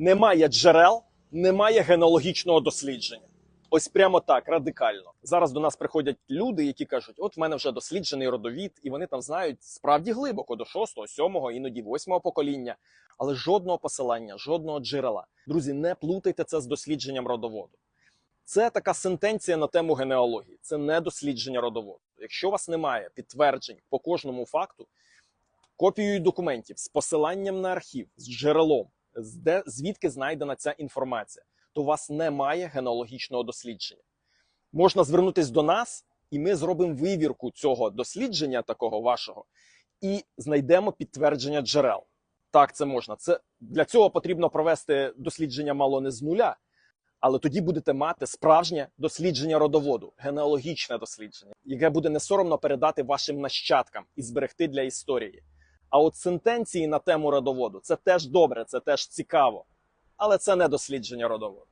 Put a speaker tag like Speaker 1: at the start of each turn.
Speaker 1: Немає джерел, немає генеалогічного дослідження. Ось прямо так, радикально. Зараз до нас приходять люди, які кажуть: от в мене вже досліджений родовід, і вони там знають справді глибоко до шостого, сьомого, іноді восьмого покоління, але жодного посилання, жодного джерела. Друзі, не плутайте це з дослідженням родоводу. Це така сентенція на тему генеалогії, це не дослідження родоводу. Якщо у вас немає підтверджень по кожному факту, копією документів з посиланням на архів, з джерелом, де звідки знайдена ця інформація, то у вас немає генеалогічного дослідження. Можна звернутися до нас, і ми зробимо вивірку цього дослідження, такого вашого, і знайдемо підтвердження джерел. Так, це можна. Це для цього потрібно провести дослідження мало не з нуля, але тоді будете мати справжнє дослідження родоводу, генеалогічне дослідження, яке буде не соромно передати вашим нащадкам і зберегти для історії. А от сентенції на тему родоводу це теж добре, це теж цікаво, але це не дослідження родоводу.